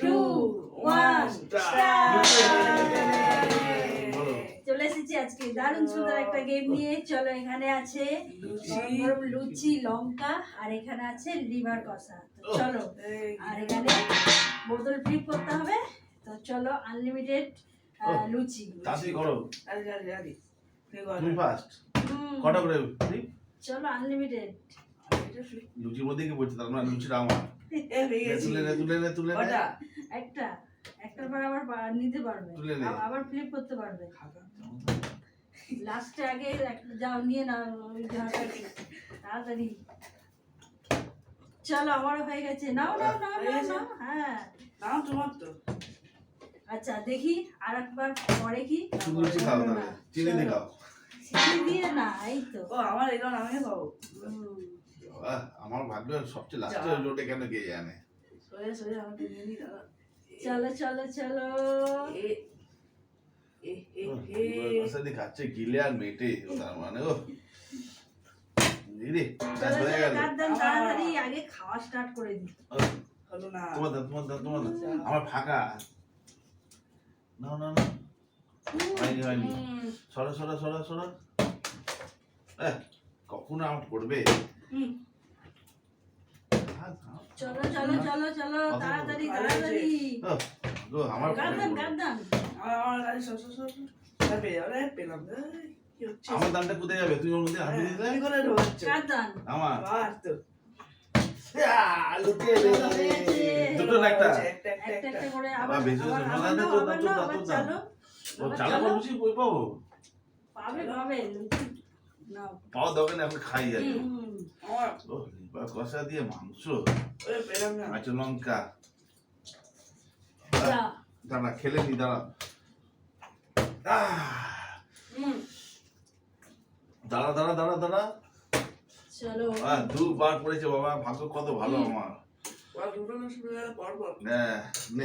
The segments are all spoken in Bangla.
Two one. চলে এসেছি আজকে দারুণ সুন্দর একটা গেম নিয়ে। চলো এখানে আছে লুচি। লঙ্কা আর এখানে আছে লিভার কষা। চলো আর এখানে বোতল ফ্লিপ করতে হবে। তো চলো আনলিমিটেড লুচি। তাড়াতাড়ি করো। তুমি ফার্স্ট হুম, কটা করে চলো আনলিমিটেড লুচির মধ্যে কি বলছে? তার মানে লুচিটা আমার তুলে নে তুলে নে তুলে নে। একটা। একটার পর আবার নিতে পারবে। তুলে নে। আবার ফ্লিপ করতে পারবে। লাস্টে আগে যাও নিয়ে নাও ওই জায়গাটাকে তাড়াতাড়ি। চলো আমারও হয়ে গেছে। নাও নাও নাও নাও হ্যাঁ। নাও তোমার তো। আচ্ছা দেখি আর একবার পরে কি? লুচি চিনি দিয়ে খাও। চিনি দিয়ে না এই তো। ও আমার এগুলো আমি। বাবা, আমার ভাগ্য সবচেয়ে লাস্টে যা। রোডে কেন কে জানে? চলো চলো চলো। খাচ্ছে গিলে আর মেটে তার মানে ও দিদি হয়ে গেল। তাড়াতাড়ি আগে খাওয়া স্টার্ট করে দিই। হলো না। তোমার দাও তোমার দাও তোমার আমার ফাঁকা। না না না। হয়নি হয়নি। সরা সরা সরা সরা। এহ, কখন আউট করবে। চলো চলো চলো চলো তাড়াতাড়ি তাড়াতাড়ি। আমার আমার কোথায় যাবে? তুই দিতে আমার। তো। দুটো না একটা? একটা একটা করে আবার বেশি না, ও বই পাবো? পাবে পাবে। খাই কষা দিয়ে মাংস লঙ্কা দাঁড়া খেলে নি দাঁড়া দাঁড়া দাঁড়া দাঁড়া দাঁড়া দুবার পড়েছে বাবা ভাগ্য কত ভালো আমার না হ্যাঁ, নে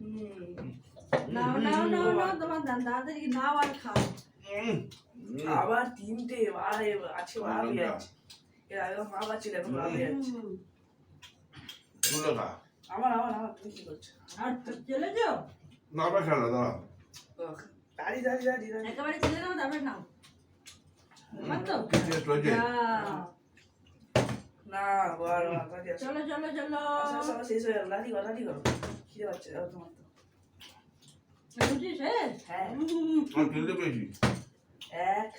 হুম নাও তোমার দান নাও আর খাও আবার তিনটে আরে আছে ভাবি আছে এর আগে মা পাচ্ছিল এখন ভাবি আছে আমার আমার আমার তুমি কি করছ? আর চলে যাও? না আবার খেলা দাঁড়া দাঁড়ি দাঁড়ি দাঁড়ি দাঁড়ি। একেবারে ছেলে নাও তারপরে নাও। আমার। না চলো চলো চলো। আচ্ছা আচ্ছা আমার শেষ হয়ে গেল। দাঁড়ি করো দাঁড়ি করো। খিদে পাচ্ছে তোমার তো। হ্যাঁ। এক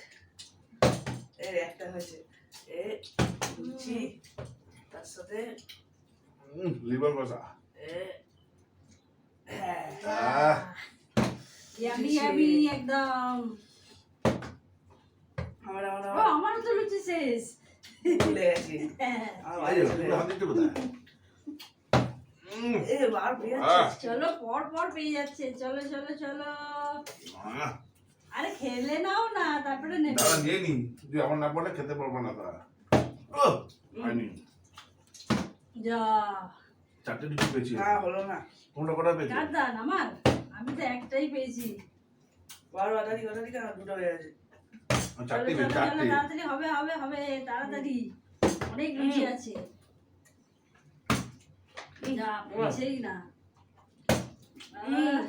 এই একটা হয়েছে। এ লুচি তার সাথে লিভার কষা এ হ্যাঁ। ইয়ামি ইয়ামি একদম। আমার আমার ও আমার। তো লুচি শেষ। ভুলে গেছি। হ্যাঁ। চলে গেছে। দিতে কোথায় এ বার পেয়ে যাচ্ছে। চলো পর পর পেয়ে যাচ্ছে। চলো চলো চলো। আরে খেলে নাও না তারপরে নেবে। দাঁড়া নিয়ে নি তুই আমার না পড়লে খেতে পারব না তারা ও হয়নি যা। চারটে লুচি পেয়েছি। না হলো না। কোনটা কটা পেয়েছি? কার দান? আমার? আমি তো একটাই পেয়েছি। বার বার দাঁড়ি কথা দিকে দুটো হয়ে গেছে। চারটে পেয়েছি চারটে। তাড়াতাড়ি হবে হবে হবে তাড়াতাড়ি। অনেক লুচি আছে। যা পেয়েছেই না। আহ,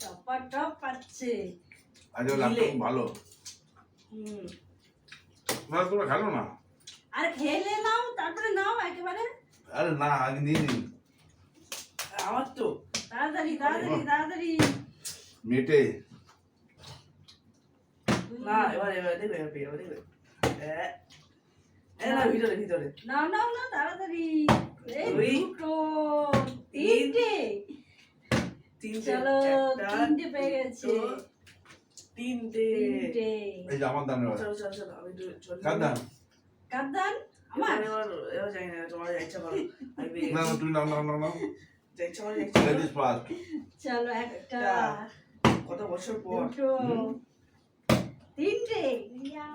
টপা টপ পাচ্ছে আজ ও ভালো। হুম। না তোমরা খেলো না? আর খেলে নাও তারপরে নাও একেবারে। আরে না আগে নিয়ে নিন আমার তো। তাড়াতাড়ি তাড়াতাড়ি তাড়াতাড়ি। মেটে। না এবার এবার দেখবে এবার এবার দেখবে এ, এ না ভিতরে ভিতরে। নাও নাও না তাড়াতাড়ি। এই দুটো তিনটে। তিনটে চলো একটা, তিনটে পেয়ে গেছে। দুটো, তিনটে। তিনটে। এই যে আমার দামে চলো চলো চলো আমি একটু চলি। কার দাম কাদ্দান আমার? এবার এবার এবার জানি না তোমার যা ইচ্ছা করো আমি পেয়ে না গেছি। না নাও নাও নাও নাও। যা ইচ্ছা করো যা ইচ্ছা করো। লেডিস ফার্স্ট চলো একটা। কত বছর পর? দুটো। তিনটে। ইয়া।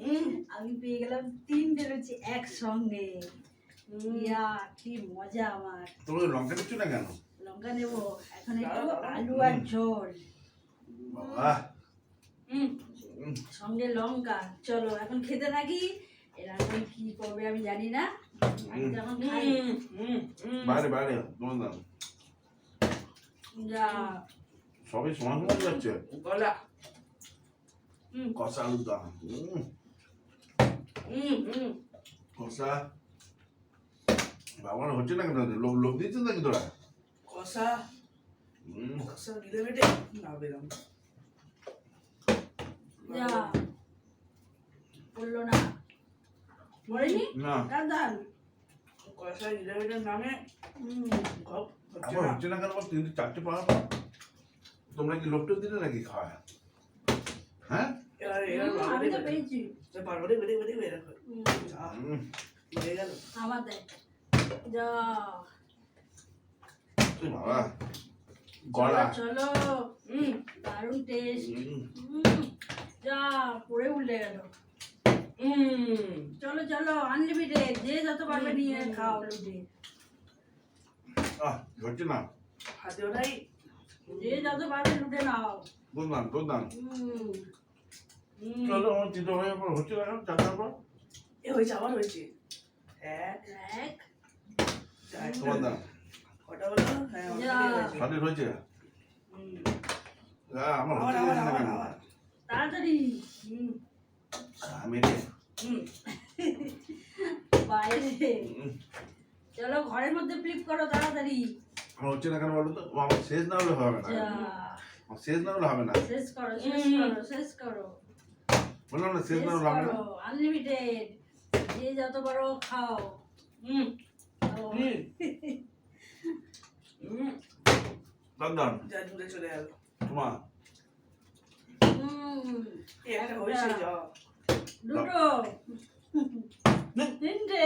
হুম। আমি পেয়ে গেলাম তিনটে রয়েছে একসঙ্গে। ইয়া কি মজা আমার। তুমি লঙ্কা দিচ্ছ না কেন? লঙ্কা নেব এখন একটু। আলু আর ঝোল। বাবা। সঙ্গে লঙ্কা। চলো এখন খেতে থাকি। এরা এখন কি করবে আমি জানি না। আমি যেমন খাই। বাইরে বাইরে তোমার দাম। যা। সবই সমান সমান যাচ্ছে। গলা। কষা আলুর দাম। উম, হুম হুম। কষা। বাবার হচ্ছে না কেন? লোক লোক দিচ্ছেন নাকি তোরা? কষা উম, কষা গিলে বেটে না বেরাম যা বলল না মরেনি না কাঁদান কষা গিলে বেটের নামে হুম গপ হচ্ছে আবার না হচ্ছে না কেন আবার তিনটে চারটে পাওয়া পর তোমরা কি লোকটা দিলে নাকি খাওয়া হ্যাঁ এবার এবার হুম, আমি তো বারোটি পেয়েছি বারোটি বেটে বেটে বেটে হুম, উম, হয়ে গেল আমার দেখ যা এ বাবা গলা। চলো হুম দারুণ টেস্ট যা পড়ে উঠলে গেল। হুম চলো চলো আনলিমিটেড যে যত পারবে নিয়ে খাও লুটে আহ হচ্ছে না হাতে যে যত পারবে লুটে নাও। হুম হুম চলো আমার তিনটে হয়ে পর হচ্ছে না কেন চারটার পর এ হয়েছে আবার হয়েছে। এক। এক। তোমার দাম কটা হলো হ্যাঁ। হয়েছে। আমার তাড়াতাড়ি। হুম। আমি রে হুম। বাইরে। চলো ঘরের মধ্যে ফ্লিপ করো তাড়াতাড়ি। আমার হচ্ছে না কেন বলো তো? আমার শেষ না হলে হবে না। শেষ না হলে হবে না। শেষ করো শেষ করো শেষ করো। বললাম না শেষ না হলে হবে না। আনলিমিটেড যে যত পারো খাও। হুম। হুম। যা দূরে চলে গেল তোমার দুটো। তিনটে।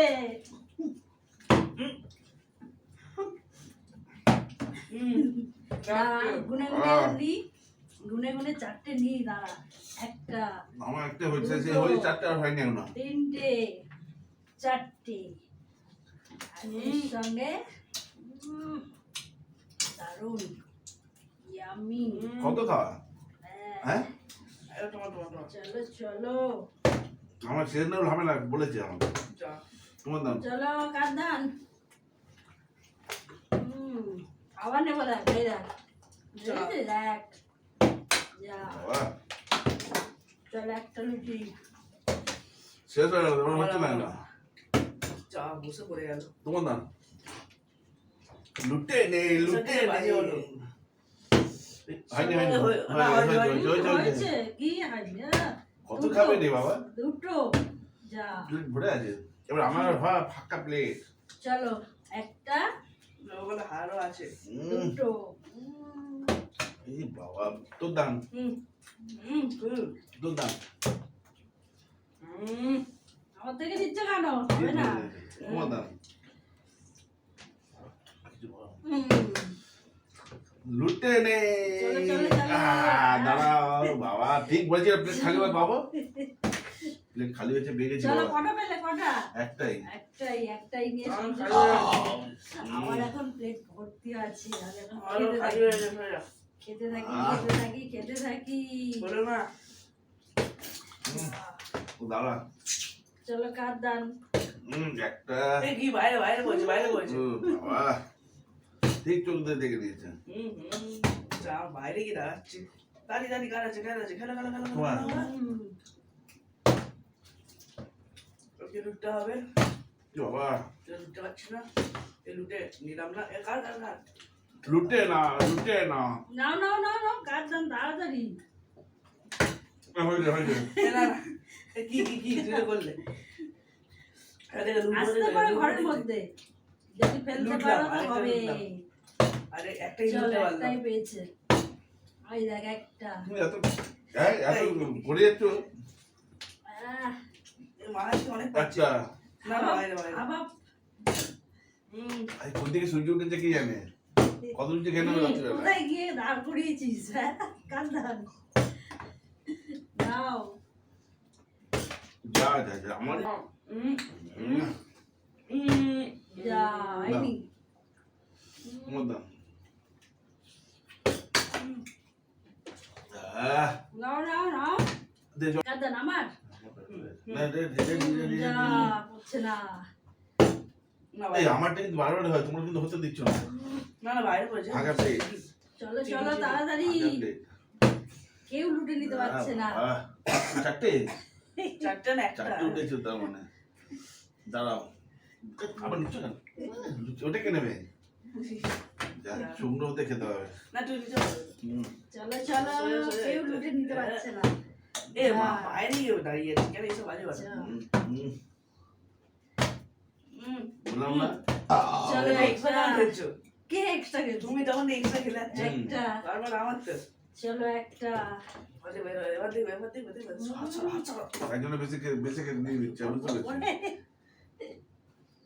গুনে গুনে আহ। নি। গুনে গুনে চারটে নি দাঁড়া। একটা। আমার একটা হয়েছে সে হয়েছে চারটে আর হয়নি এখনও। তিনটে। চারটে। সঙ্গে দারুণ ইয়ামি কত খাওয়া? হ্যাঁ। তোমার চলো চলো। আমার শেষ না হলে বলেছে আমাকে। তোমার দাম? চলো কাঁদান হুম আবার নেব দেখ এই দেখ। বাবা। একটা লুচি শেষ হয়ে গেল তোমার হচ্ছে না? যা বসে পড়ে গেল। তোমার দাম? লুটে নে লুটে নে হলো। হয়নি হয়নি হয়নি, হয়নি, হয়েছে, হয়েছে, হয়েছে, হয়েছে। হয়েছে কি হয়নি কত খাবে রে বাবা? দুটো যা। প্লেট ভরে আছে। এবার আমার হয় ফাঁকা প্লেট চলো একটা ওগুলো হারও আছে। দুটো এই বাবা তোর দাম। হুম। হুম হুম। তোর দাম। আমার থেকে দিচ্ছ কেন? হবে না। দাম। লুটে নে দাঁড়াও বাবা ঠিক বলছি প্লেট খালি হয় পাবো প্লেট খালি হয়েছে বেরিয়েছি চলো কটা পেলে কটা? একটাই। একটাই একটাই নিয়ে আমার এখন প্লেট ভর্তি আছে আর এখন খেতে থাকি। হয়ে খেতে থাকি খেতে থাকি বলো না। দাঁড়া। চলো কার দান? হুম একটা। কি বাইরে বাইরে বলছে বাইরে বলছে। বাবা। ঠিক চোখ দিয়ে দেখে হুম বাইরে কি দাঁড়াচ্ছে। দাঁড়ি দাঁড়ি কার আছে কার আছে? খেলো খেলো খেলো খেলো, লুটতে হবে? বাবা? লুটতে পারছি না। এই লুটে নিলাম না। এ কার কার কার? লুটে না লুটে না। নাও নাও নাও নাও কার দান তাড়াতাড়ি। এ, হয়েছে হয়েছে এ না না এ কি কি কি তুই তো করলে? এ দেখে লুট আসতে করে ঘরের মধ্যে। যদি ফেলতে পারো তো হবে। আরে একটাই চলো পারলাম। একটাই পেয়েছে। দেখ একটা। এত এই, যাচ্ছ? মাছ অনেক আচ্ছা। না না বাইরে বাইরে। আবার হুম। এই কোন দিকে সূর্য উঠেছে কি জানে? কত নিচে খেয়ে নেবে কোথায় গিয়ে দাঁড় করিয়েছিস? হ্যাঁ নাও যা যা যা আমার হুম যা হয়নি তোমার দাম আহ, নাও নাও নাও দে আমার? না, দে, দে, দে, দে, দে, দে, যা দে। পড়ছে না। না এই আমারটা কিন্তু বারবার হয় তোমরা কিন্তু হতে দিচ্ছ না। না না বাইরে পড়েছে। ফাঁকা plate। চলো চলো তাড়াতাড়ি। কেউ লুটে নিতে পারছে না। চারটে? চারটে না একটা। চারটে উঠেছে তার মানে। দাঁড়াও। আবার নিচ্ছ না ওটা কে নেবে? যা, শুকনো খেতে হবে। না। চলো চলো কেউ লুটে নিতে পারছে না। এ মা বাইরে দাঁড়িয়ে আছে কেন এইসব বাজে। হুম বললাম না চলো এক্সট্রা একটা খেলছো কে এক্সট্রা গেল তুমি তখন এক্সট্রা খেলে একটা বারবার আমার তো চলো একটা একজনে বেশি বেশি নিয়ে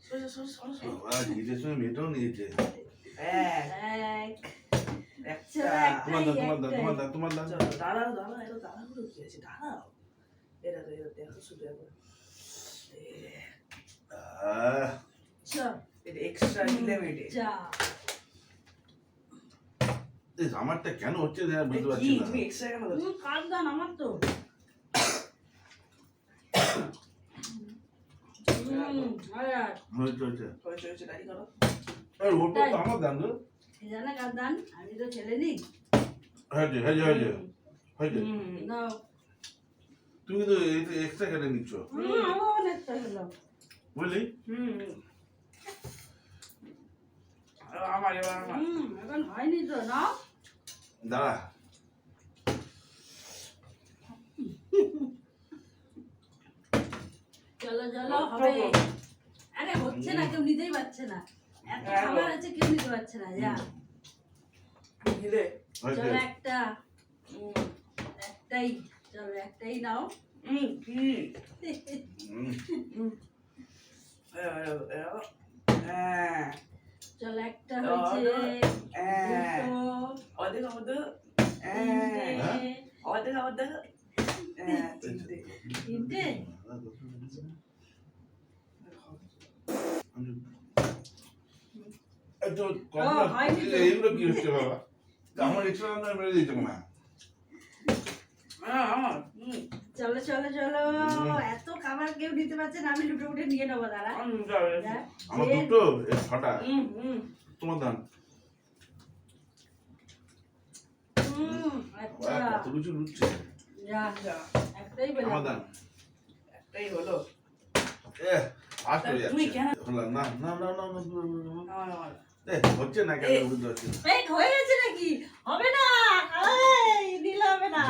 সর সর বাবা নিজের সঙ্গে মেয়েটাও নিয়েছে এক এক একটা তোমার দাও তোমার দাও তোমার দাও তোমার দাও। চলো দাঁড়াও দাঁড়াও এটা দাঁড়াও কি আছে দাঁড়াও। এটা দেখো দেখো শুধু একবার এটা এক্সট্রা লিমিটেড যা। আমারটা কেন হচ্ছে বুঝতে পারছি না। তুমি এক্সট্রা কেন? হুম, কাঁদদান আমার তো। হুম, আরে আর, হয়েছে হয়েছে। হয়েছে হয়েছে দাঁড়িয়ে করো। আর ওটা তো আমার দাম তো এই আমি তো ছেলে নি। হয়েছে হয়েছে হয়েছে হয়েছে। নাও। তুমি কিন্তু এক্সট্রা কেটে নিচ্ছ। হুম, আমার অনেকটা হলো। বুঝলি? হুম। আমার এবার হুম এখন হয়নি তো নাও। দাঁড়া। চলো চলো হবে। আরে হচ্ছে না কেউ নিতেই পারছে না। এত খাবার আছে কেউ নিতে পারছে না যা। চলো একটা একটাই চলো একটাই নাও। হ্যাঁ। চলো একটা হয়েছে হ্যাঁ। তিনটে, হ্যাঁ অর্ধেক অর্ধেক হ্যাঁ তিনটে তিনটে এই তো তো। এইগুলো কি হচ্ছে বাবা আমার এক্সট্রা দাম মেরে দিয়েছে না হ্যাঁ আমার চলো চলো চলো। এত খাবার কেউ নিতে পারছে না আমি লুটে উঠে নিয়ে নেব দাঁড়া। আমার দুটো ছটা। তোমার একটা। কত কিছু লুটছে। একটাই আমার দাম একটাই হলো। এ হলো না না না না না, হচ্ছে না কেন বুঝতে পারছি না। হয়ে গেছে নাকি? হবে না এই, নিলে হবে না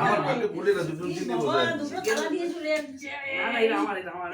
আমার ভাগ্যে পড়ে না দুটো তিনটে বসে দুটো তালা দিয়ে চলে যাচ্ছে। না না এটা আমার এটা আমার